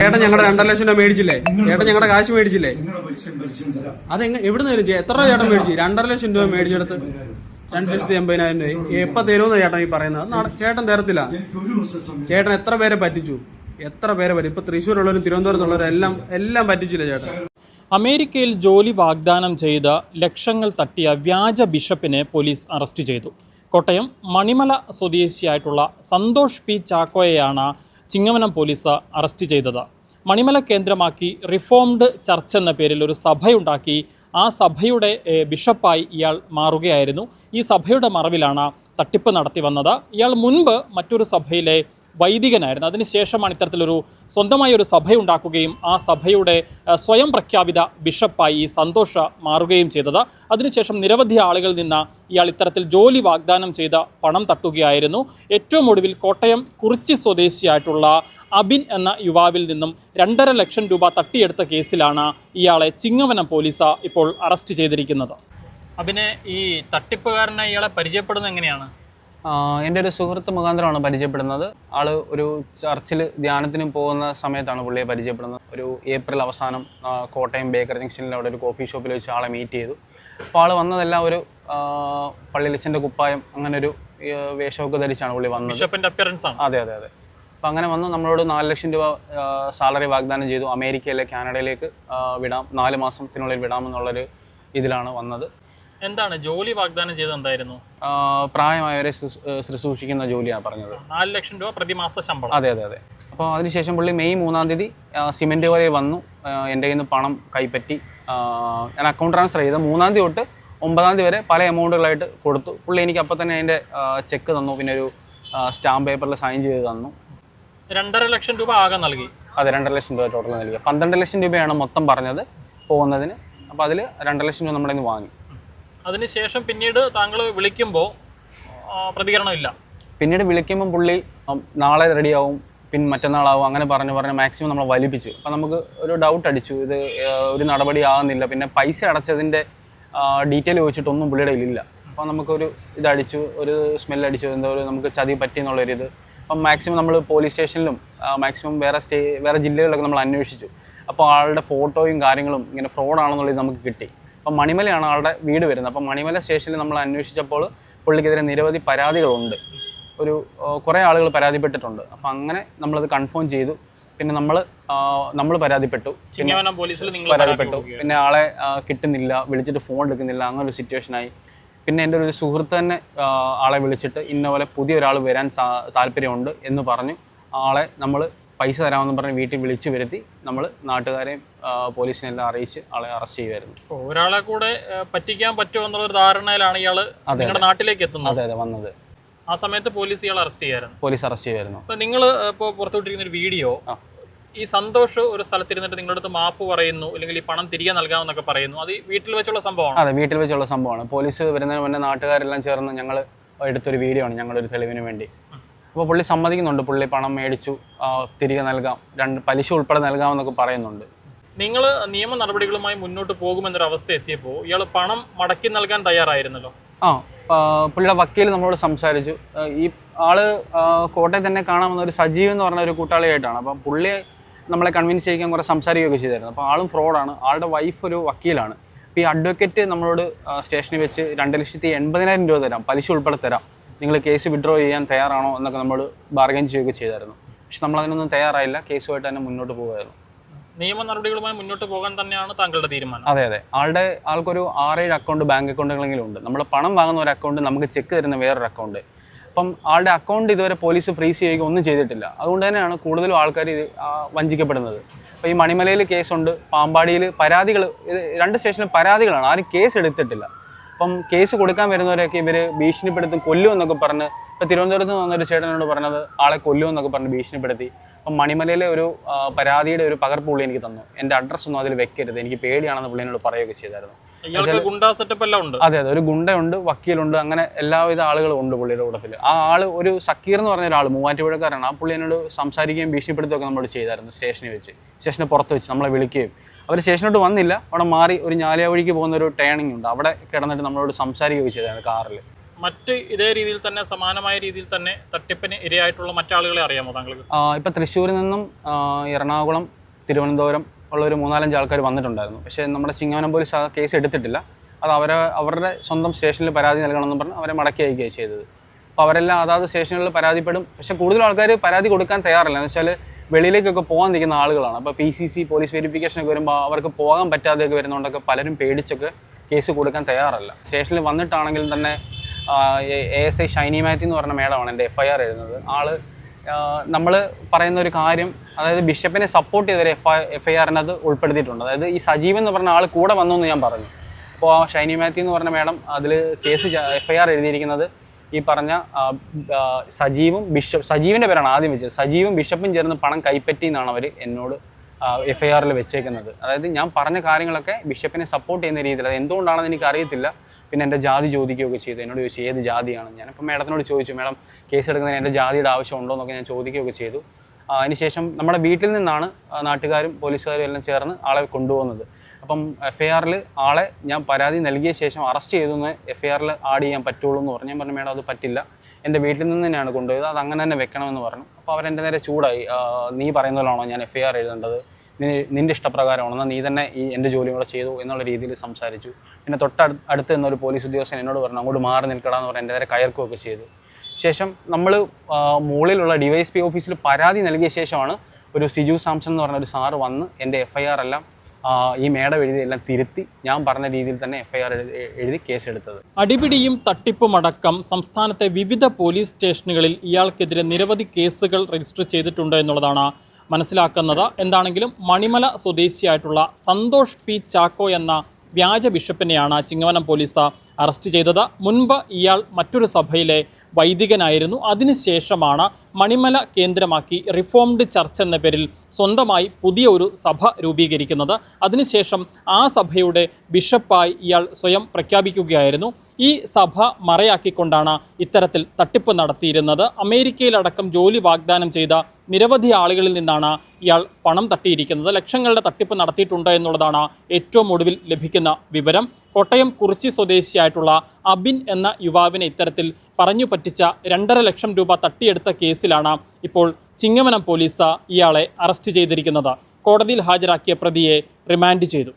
ചേട്ടൻ ഞങ്ങളുടെ രണ്ടര ലക്ഷം രൂപ മേടിച്ചില്ലേ? ചേട്ടൻ ഞങ്ങളുടെ കാശ് മേടിച്ചില്ലേ? അത് എവിടെ നിന്ന് എത്ര രൂപ ചേട്ടൻ മേടിച്ചു? രണ്ടര ലക്ഷം രൂപ മേടിച്ചെടുത്ത് രണ്ട് ലക്ഷത്തി എൺപതിനായിരം രൂപ. എപ്പോ തരുമെന്ന് ചേട്ടൻ ഈ പറയുന്നത്. ചേട്ടൻ തരത്തില്ല. ചേട്ടൻ എത്ര പേരെ പറ്റിച്ചു? എത്ര പേരെ പറ്റി? ഇപ്പൊ തൃശ്ശൂരുള്ളവരും തിരുവനന്തപുരത്തുള്ളവരും എല്ലാം എല്ലാം പറ്റിച്ചില്ല ചേട്ടൻ? അമേരിക്കയിൽ ജോലി വാഗ്ദാനം ചെയ്ത ലക്ഷങ്ങൾ തട്ടിയ വ്യാജ ബിഷപ്പിനെ പോലീസ് അറസ്റ്റ് ചെയ്തു. കോട്ടയം മണിമല സ്വദേശിയായിട്ടുള്ള സന്തോഷ് പി ചാക്കോയെയാണ് ചിങ്ങവനം പോലീസ് അറസ്റ്റ് ചെയ്തത്. മണിമല കേന്ദ്രമാക്കി റിഫോംഡ് ചർച്ച് എന്ന പേരിൽ ഒരു സഭയുണ്ടാക്കി. ആ സഭയുടെ ബിഷപ്പായി ഇയാൾ മാറുകയായിരുന്നു. ഈ സഭയുടെ മറവിലാണ് തട്ടിപ്പ് നടത്തി വന്നത്. ഇയാൾ മുൻപ് മറ്റൊരു സഭയിലെ വൈദികനായിരുന്നു. അതിനുശേഷമാണ് ഇത്തരത്തിലൊരു സ്വന്തമായ ഒരു സഭയുണ്ടാക്കുകയും ആ സഭയുടെ സ്വയം പ്രഖ്യാപിത ബിഷപ്പായി ഈ സന്തോഷ മാറുകയും ചെയ്തത്. അതിനുശേഷം നിരവധി ആളുകളിൽ നിന്ന് ഇയാൾ ഇത്തരത്തിൽ ജോലി വാഗ്ദാനം ചെയ്ത പണം തട്ടുകയായിരുന്നു. ഏറ്റവും ഒടുവിൽ കോട്ടയം കുറിച്ചി സ്വദേശിയായിട്ടുള്ള അബിൻ എന്ന യുവാവിൽ നിന്നും രണ്ടര ലക്ഷം രൂപ തട്ടിയെടുത്ത കേസിലാണ് ഇയാളെ ചിങ്ങവനം പോലീസ് ഇപ്പോൾ അറസ്റ്റ് ചെയ്തിരിക്കുന്നത്. അബിനെ ഈ തട്ടിപ്പുകാരനെ ഇയാളെ പരിചയപ്പെടുന്നത് എങ്ങനെയാണ്? എന്റെ ഒരു സുഹൃത്ത് മുഖാന്തരമാണ് പരിചയപ്പെടുന്നത്. ആൾ ഒരു ചർച്ചിൽ ധ്യാനത്തിന് പോകുന്ന സമയത്താണ് പുള്ളിയെ പരിചയപ്പെടുന്നത്. ഒരു ഏപ്രിൽ അവസാനം കോട്ടയം ബേക്കർ ജംഗ്ഷനിൽ അവിടെ ഒരു കോഫി ഷോപ്പിൽ വെച്ച് ആളെ മീറ്റ് ചെയ്തു. അപ്പോൾ ആൾ വന്നതെല്ലാം ഒരു ആഹ് പള്ളിയിലച്ചന്റെ കുപ്പായം അങ്ങനെ ഒരു വേഷമൊക്കെ ധരിച്ചാണ് പുള്ളി വന്നത്. അപ്പിയറൻസ് ആണ്. അതെ അതെ അതെ. അപ്പം അങ്ങനെ വന്ന് നമ്മളോട് നാല് ലക്ഷം രൂപ സാലറി വാഗ്ദാനം ചെയ്തു. അമേരിക്കയിലെ കാനഡയിലേക്ക് വിടാം നാല് മാസത്തിനുള്ളിൽ വിടാമെന്നുള്ളൊരു ഇതിലാണ് വന്നത്. എന്താണ് ജോലി വാഗ്ദാനം ചെയ്തത് എന്തായിരുന്നു? പ്രായമായവരെ ശുശ്രൂഷിക്കുന്ന ജോലിയാണ് പറഞ്ഞത്. നാല് ലക്ഷം രൂപ പ്രതിമാസ ശമ്പളം. അതെ അതെ അതെ. അപ്പോൾ അതിനുശേഷം പുള്ളി മെയ് മൂന്നാം തീയതി സിമെന്റ് വരെ വന്നു. എന്റെ കയ്യിൽ നിന്ന് പണം കൈപ്പറ്റി ഞാൻ അക്കൗണ്ട് ട്രാൻസ്ഫർ ചെയ്ത് മൂന്നാം തീയതി തൊട്ട് ഒമ്പതാം തീയതി വരെ പല എമൗണ്ടുകളായിട്ട് കൊടുത്തു. പുള്ളി എനിക്ക് അപ്പോൾ തന്നെ അതിന്റെ ചെക്ക് തന്നു പിന്നെ ഒരു സ്റ്റാമ്പ് പേപ്പറിൽ സൈൻ ചെയ്ത് തന്നു. രണ്ടര ലക്ഷം രൂപ ആകെ നൽകി. അതെ രണ്ടര ലക്ഷം രൂപ ടോട്ടൽ നൽകി. പന്ത്രണ്ട് ലക്ഷം രൂപയാണ് മൊത്തം പറഞ്ഞത് പോകുന്നതിന്. അപ്പോൾ അതിൽ രണ്ടര ലക്ഷം രൂപ നമ്മുടെ വാങ്ങി. അതിനുശേഷം പിന്നീട് താങ്കൾ വിളിക്കുമ്പോൾ പ്രതികരണമില്ല. പിന്നീട് വിളിക്കുമ്പോൾ പുള്ളി നാളെ റെഡിയാവും പിന്നെ മറ്റന്നാളാവും അങ്ങനെ പറഞ്ഞു പറഞ്ഞ് മാക്സിമം നമ്മൾ വലിപ്പിച്ചു. അപ്പം നമുക്ക് ഒരു ഡൗട്ട് അടിച്ചു. ഇത് ഒരു നടപടി ആകുന്നില്ല പിന്നെ പൈസ അടച്ചതിന്റെ ഡീറ്റെയിൽ ചോദിച്ചിട്ടൊന്നും പുള്ളിയുടെ ഇല്ല അപ്പോൾ നമുക്കൊരു ഇതടിച്ചു ഒരു സ്മെൽ അടിച്ചു എന്തോ ഒരു നമുക്ക് ചതി പറ്റി എന്നുള്ളൊരിത് അപ്പം മാക്സിമം നമ്മൾ പോലീസ് സ്റ്റേഷനിലും മാക്സിമം വേറെ സ്റ്റേ വേറെ ജില്ലകളിലൊക്കെ നമ്മൾ അന്വേഷിച്ചു. അപ്പോൾ ആളുടെ ഫോട്ടോയും കാര്യങ്ങളും ഇങ്ങനെ ഫ്രോഡാണെന്നുള്ളത് നമുക്ക് കിട്ടി. അപ്പം മണിമലയാണ് ആളുടെ വീട് വരുന്നത്. അപ്പോൾ മണിമല സ്റ്റേഷനിൽ നമ്മൾ അന്വേഷിച്ചപ്പോൾ പുള്ളിക്കെതിരെ നിരവധി പരാതികളുണ്ട്. ഒരു കുറേ ആളുകൾ പരാതിപ്പെട്ടിട്ടുണ്ട്. അപ്പം അങ്ങനെ നമ്മളത് കൺഫേം ചെയ്തു. പിന്നെ നമ്മൾ നമ്മൾ പരാതിപ്പെട്ടു. പരാതിപ്പെട്ടു. പിന്നെ ആളെ കിട്ടുന്നില്ല വിളിച്ചിട്ട് ഫോൺ എടുക്കുന്നില്ല അങ്ങനെ ഒരു സിറ്റുവേഷനായി. പിന്നെ എന്റെ ഒരു സുഹൃത്ത് തന്നെ ആളെ വിളിച്ചിട്ട് ഇന്ന പോലെ പുതിയ ഒരാൾ വരാൻ താല്പര്യമുണ്ട് എന്ന് പറഞ്ഞു. ആളെ നമ്മൾ പൈസ തരാമെന്ന് പറഞ്ഞ് വീട്ടിൽ വിളിച്ചു വരുത്തി നമ്മൾ നാട്ടുകാരെയും പോലീസിനെല്ലാം അറിയിച്ച് ആളെ അറസ്റ്റ് ചെയ്യുമായിരുന്നു ഒരാളെ കൂടെ പറ്റിക്കാൻ പറ്റുമോ എന്നുള്ള ഒരു ധാരണയിലാണ് ഇയാൾ നിങ്ങളുടെ നാട്ടിലേക്ക് എത്തുന്നത്. അതെ അതെ വന്നത്. ആ സമയത്ത് പോലീസ് ഇയാൾ അറസ്റ്റ് ചെയ്യായിരുന്നു. പോലീസ് അറസ്റ്റ് ചെയ്യുമായിരുന്നു അപ്പൊ നിങ്ങൾ ഇപ്പോൾ പുറത്തുവിട്ടിരിക്കുന്ന ഒരു വീഡിയോ ഈ സന്തോഷ് ഒരു സ്ഥലത്തിരുന്നിട്ട് നിങ്ങളുടെ അടുത്ത് മാപ്പ് പറയുന്നു അല്ലെങ്കിൽ ഈ പണം തിരികെ നൽകാമെന്നൊക്കെ പറയുന്നു. അത് വീട്ടിൽ വെച്ചുള്ള സംഭവമാണ്? അതെ വീട്ടിൽ വെച്ചുള്ള സംഭവമാണ്. പോലീസ് വരുന്നതിന് മുന്നേ നാട്ടുകാരെല്ലാം ചേർന്ന് ഞങ്ങൾ എടുത്തൊരു വീഡിയോ ആണ് ഞങ്ങളൊരു തെളിവിന് വേണ്ടി. അപ്പോൾ പുള്ളി സമ്മതിക്കുന്നുണ്ട്. പുള്ളി പണം മേടിച്ചു. തിരികെ നൽകാം. രണ്ട് പലിശ ഉൾപ്പെടെ നൽകാമെന്നൊക്കെ പറയുന്നുണ്ട്. നിങ്ങൾ നിയമ നടപടികളുമായി മുന്നോട്ട് പോകുമെന്നൊരു അവസ്ഥ എത്തിയപ്പോൾ ഇയാൾ പണം മടക്കി നൽകാൻ തയ്യാറായിരുന്നല്ലോ. ആ പുള്ളിയുടെ വക്കീൽ നമ്മളോട് സംസാരിച്ചു. ഈ ആൾ കോട്ടയം തന്നെ കാണാമെന്ന ഒരു സജീവ് എന്ന് പറഞ്ഞ ഒരു കൂട്ടാളിയായിട്ടാണ്. അപ്പം പുള്ളിയെ നമ്മളെ കൺവിൻസ് ചെയ്യിക്കാൻ കുറേ സംസാരിക്കുകയൊക്കെ ചെയ്തായിരുന്നു. അപ്പോൾ ആളും ഫ്രോഡാണ് ആളുടെ വൈഫ് ഒരു വക്കീലാണ്. അപ്പോൾ ഈ അഡ്വക്കേറ്റ് നമ്മളോട് സ്റ്റേഷനിൽ വെച്ച് രണ്ട് ലക്ഷത്തി എൺപതിനായിരം രൂപ തരാം. പലിശ ഉൾപ്പെടെ തരാം. നിങ്ങൾ കേസ് വിഡ്രോ ചെയ്യാൻ തയ്യാറാണോ എന്നൊക്കെ നമ്മൾ ബാർഗൈൻ ചെയ്യുകയൊക്കെ ചെയ്തായിരുന്നു. പക്ഷെ നമ്മൾ അതിനൊന്നും തയ്യാറായില്ല കേസുമായിട്ട് തന്നെ മുന്നോട്ട് പോകുമായിരുന്നു. നിയമ നടപടികളുമായി മുന്നോട്ട് പോകാൻ തന്നെയാണ് താങ്കളുടെ തീരുമാനം. അതെ അതെ. ആളുടെ ആൾക്കൊരു ആറേഴ് അക്കൗണ്ട് ബാങ്ക് അക്കൗണ്ടുകളെങ്കിലും ഉണ്ട്. നമ്മൾ പണം വാങ്ങുന്ന ഒരു അക്കൗണ്ട് നമുക്ക് ചെക്ക് തരുന്ന വേറൊരു അക്കൗണ്ട് അപ്പം ആളുടെ അക്കൗണ്ട് ഇതുവരെ പോലീസ് ഫ്രീസ് ചെയ്യുക ഒന്നും ചെയ്തിട്ടില്ല. അതുകൊണ്ട് തന്നെയാണ് കൂടുതലും ആൾക്കാർ ഇത് വഞ്ചിക്കപ്പെടുന്നത്. അപ്പോൾ ഈ മണിമലയിൽ കേസുണ്ട് പാമ്പാടിയിൽ പരാതികൾ രണ്ട് സ്റ്റേഷനിൽ പരാതികളാണ്. ആരും കേസ് എടുത്തിട്ടില്ല. അപ്പം കേസ് കൊടുക്കാൻ വരുന്നവരെയൊക്കെ ഇവർ ഭീഷണിപ്പെടുത്തും കൊല്ലുമെന്നൊക്കെ പറഞ്ഞ് ഇപ്പം തിരുവനന്തപുരത്ത് നിന്ന് വന്നൊരു ചേട്ടനോട് പറഞ്ഞത് ആളെ കൊല്ലുമെന്നൊക്കെ പറഞ്ഞ് ഭീഷണിപ്പെടുത്തി. അപ്പം മണിമലയിലെ ഒരു പരാതിയുടെ ഒരു പകർപ്പ് പുള്ളി എനിക്ക് തന്നു. എന്റെ അഡ്രസ്സ് ഒന്നും അതിൽ വെക്കരുത്. എനിക്ക് പേടിയാണെന്ന് പുള്ളിനോട് പറയുകയൊക്കെ ചെയ്തായിരുന്നു. അതെ അതെ. ഒരു ഗുണ്ടയുണ്ട് വക്കീലുണ്ട് അങ്ങനെ എല്ലാവിധ ആളുകളും ഉണ്ട് പുള്ളിയുടെ കൂട്ടത്തിൽ ആ ആൾ ഒരു സക്കീർ എന്ന് പറഞ്ഞ ഒരാൾ മൂവാറ്റുപുഴക്കാരാണ് ആ പുള്ളി എന്നോട് സംസാരിക്കുകയും ഭീഷണിപ്പെടുത്തുകയൊക്കെ നമ്മളോട് ചെയ്തായിരുന്നു സ്റ്റേഷനിൽ വെച്ച്. സ്റ്റേഷന് പുറത്ത് വെച്ച് നമ്മളെ വിളിക്കുകയും. അവർ സ്റ്റേഷനോട്ട് വന്നില്ല. അവിടെ മാറി ഒരു ഞാലിയാവഴിക്ക് പോകുന്ന ഒരു ടേണിംഗ് ഉണ്ട്. അവിടെ കിടന്നിട്ട് നമ്മളോട് സംസാരിക്കുകയൊക്കെ ചെയ്തായിരുന്നു കാറിൽ മറ്റ് ഇതേ രീതിയിൽ തന്നെ സമാനമായ രീതിയിൽ തന്നെ തട്ടിപ്പിന് ഇരയായിട്ടുള്ള മറ്റാളുകളെ അറിയാമോ താങ്കൾക്ക്? ഇപ്പം തൃശ്ശൂരിൽ നിന്നും എറണാകുളം തിരുവനന്തപുരം ഉള്ള ഒരു മൂന്നാലഞ്ച് ആൾക്കാർ വന്നിട്ടുണ്ടായിരുന്നു. പക്ഷേ നമ്മുടെ ചിങ്ങവനം പോലീസ് ആ കേസ് എടുത്തിട്ടില്ല. അത് അവരെ അവരുടെ സ്വന്തം സ്റ്റേഷനിൽ പരാതി നൽകണമെന്ന് പറഞ്ഞ് അവരെ മടക്കി അയക്കുകയാണ് ചെയ്തത്. അപ്പോൾ അവരെല്ലാം അതാത് സ്റ്റേഷനുകളിൽ പരാതിപ്പെടും. പക്ഷേ കൂടുതൽ ആൾക്കാർ പരാതി കൊടുക്കാൻ തയ്യാറില്ല. എന്ന് വെച്ചാൽ വെളിയിലേക്കൊക്കെ പോകാൻ നിൽക്കുന്ന ആളുകളാണ്. അപ്പോൾ പി സി സി പോലീസ് വെരിഫിക്കേഷനൊക്കെ വരുമ്പോൾ അവർക്ക് പോകാൻ പറ്റാതെയൊക്കെ വരുന്നതുകൊണ്ടൊക്കെ പലരും പേടിച്ചൊക്കെ കേസ് കൊടുക്കാൻ തയ്യാറല്ല. സ്റ്റേഷനിൽ വന്നിട്ടാണെങ്കിലും തന്നെ A S I Shiny Mathew എന്ന് പറഞ്ഞ മേഡമാണ് എന്റെ എഫ് ഐ ആർ എഴുതുന്നത്. ആൾ നമ്മൾ പറയുന്ന ഒരു കാര്യം അതായത് ബിഷപ്പിനെ സപ്പോർട്ട് ചെയ്തൊരു എഫ് ഐ എഫ് ഐ ആറിനകത്ത് ഉൾപ്പെടുത്തിയിട്ടുണ്ട്. അതായത് ഈ സജീവ് എന്ന് പറഞ്ഞ ആൾ കൂടെ വന്നു എന്ന് ഞാൻ പറഞ്ഞു. അപ്പോൾ ആ ഷൈനി മാത്യു എന്ന് പറഞ്ഞ മേഡം അതിൽ കേസ് എഫ് ഐ ആർ എഴുതിയിരിക്കുന്നത് ഈ പറഞ്ഞ സജീവും ബിഷപ്പ് സജീവിന്റെ പേരാണ് ആദ്യം വെച്ചത്. സജീവും ബിഷപ്പും ചേർന്ന് പണം കൈപ്പറ്റി എന്നാണ് അവർ എന്നോട് എഫ് ഐ ആറിൽ വെച്ചേക്കുന്നത്. അതായത് ഞാൻ പറഞ്ഞ കാര്യങ്ങളൊക്കെ ബിഷപ്പിനെ സപ്പോർട്ട് ചെയ്യുന്ന രീതിയിൽ അത് എന്തുകൊണ്ടാണെന്ന് എനിക്ക് അറിയത്തില്ല. പിന്നെ എന്റെ ജാതി ചോദിക്കുകയൊക്കെ ചെയ്തു. എന്നോട് ചോദിച്ചു ഏത് ജാതിയാണ്? ഞാനിപ്പോൾ മേഡത്തിനോട് ചോദിച്ചു മേഡം കേസ് എടുക്കുന്നതിന് എന്റെ ജാതിയുടെ ആവശ്യമുണ്ടോ എന്നൊക്കെ ഞാൻ ചോദിക്കുകയൊക്കെ ചെയ്തു. അതിനുശേഷം നമ്മുടെ വീട്ടിൽ നിന്നാണ് നാട്ടുകാരും പോലീസുകാരും എല്ലാം ചേർന്ന് ആളെ കൊണ്ടുപോകുന്നത്. അപ്പം എഫ് ഐ ആറിൽ ആളെ ഞാൻ പരാതി നൽകിയ ശേഷം അറസ്റ്റ് ചെയ്തെന്ന് എഫ് ഐ ആറിൽ ആഡ് ചെയ്യാൻ പറ്റുള്ളൂ എന്ന് പറഞ്ഞു. ഞാൻ പറഞ്ഞു മേഡം അത് പറ്റില്ല. എന്റെ വീട്ടിൽ നിന്ന് തന്നെയാണ് കൊണ്ടുപോയത്. അത് അങ്ങനെ തന്നെ വെക്കണമെന്ന് പറഞ്ഞു. അപ്പോൾ അവരെന്റെ നേരെ ചൂടായി. നീ പറയുന്ന പോലാണോ ഞാൻ എഫ് ഐ ആർ എഴുതേണ്ടത്? നിന്റെ ഇഷ്ടപ്രകാരമാണോ? എന്നാൽ നീ തന്നെ ഈ എന്റെ ജോലിയും കൂടെ ചെയ്തു എന്നുള്ള രീതിയിൽ സംസാരിച്ചു. പിന്നെ തൊട്ടടുത്ത് നിന്നൊരു പോലീസ് ഉദ്യോഗസ്ഥൻ എന്നോട് പറഞ്ഞു അങ്ങോട്ട് മാറി നിൽക്കടാന്ന് പറഞ്ഞ് എന്റെ നേരെ കയർക്കുകയൊക്കെ ചെയ്തു. ശേഷം നമ്മൾ മുകളിലുള്ള ഡി വൈ എസ് പി ഓഫീസിൽ പരാതി നൽകിയ ശേഷമാണ് ഒരു സിജു സാംസൺ എന്ന് പറഞ്ഞ ഒരു സാറ് വന്ന് എന്റെ എഫ് എല്ലാം ഈ മേടം എഴുതി എല്ലാം തിരുത്തി ഞാൻ പറഞ്ഞ രീതിയിൽ തന്നെ എഫ് ഐ ആർ എഴുതി കേസെടുത്തത്. അടിപിടിയും തട്ടിപ്പും അടക്കം സംസ്ഥാനത്തെ വിവിധ പോലീസ് സ്റ്റേഷനുകളിൽ ഇയാൾക്കെതിരെ നിരവധി കേസുകൾ രജിസ്റ്റർ ചെയ്തിട്ടുണ്ട് എന്നുള്ളതാണ് മനസ്സിലാക്കുന്നത്. എന്താണെങ്കിലും മണിമല സ്വദേശിയായിട്ടുള്ള സന്തോഷ് പി ചാക്കോ എന്ന വ്യാജ ബിഷപ്പിനെയാണ് ചിങ്ങവനം പോലീസ് അറസ്റ്റ് ചെയ്തത്. മുൻപ് ഇയാൾ മറ്റൊരു സഭയിലെ വൈദികനായിരുന്നു. അതിനുശേഷമാണ് മണിമല കേന്ദ്രമാക്കി റിഫോംഡ് ചർച്ച് എന്ന പേരിൽ സ്വന്തമായി പുതിയ ഒരു സഭ രൂപീകരിക്കുന്നത്. അതിനുശേഷം ആ സഭയുടെ ബിഷപ്പായി ഇയാൾ സ്വയം പ്രഖ്യാപിക്കുകയായിരുന്നു. ഈ സഭ മറയാക്കിക്കൊണ്ടാണ് ഇത്തരത്തിൽ തട്ടിപ്പ് നടത്തിയിരുന്നത്. അമേരിക്കയിലടക്കം ജോലി വാഗ്ദാനം ചെയ്ത നിരവധി ആളുകളിൽ നിന്നാണ് ഇയാൾ പണം തട്ടിയിരിക്കുന്നത്. ലക്ഷങ്ങളുടെ തട്ടിപ്പ് നടത്തിയിട്ടുണ്ട് എന്നുള്ളതാണ് ഏറ്റവും ഒടുവിൽ ലഭിക്കുന്ന വിവരം. കോട്ടയം കുറിച്ചി സ്വദേശിയായിട്ടുള്ള അബിൻ എന്ന യുവാവിനെ ഇത്തരത്തിൽ പറഞ്ഞു പറ്റിച്ച രണ്ടര ലക്ഷം രൂപ തട്ടിയെടുത്ത കേസിലാണ് ഇപ്പോൾ ചിങ്ങവനം പോലീസ് ഇയാളെ അറസ്റ്റ് ചെയ്തിരിക്കുന്നത്. കോടതിയിൽ ഹാജരാക്കിയ പ്രതിയെ റിമാൻഡ് ചെയ്തു.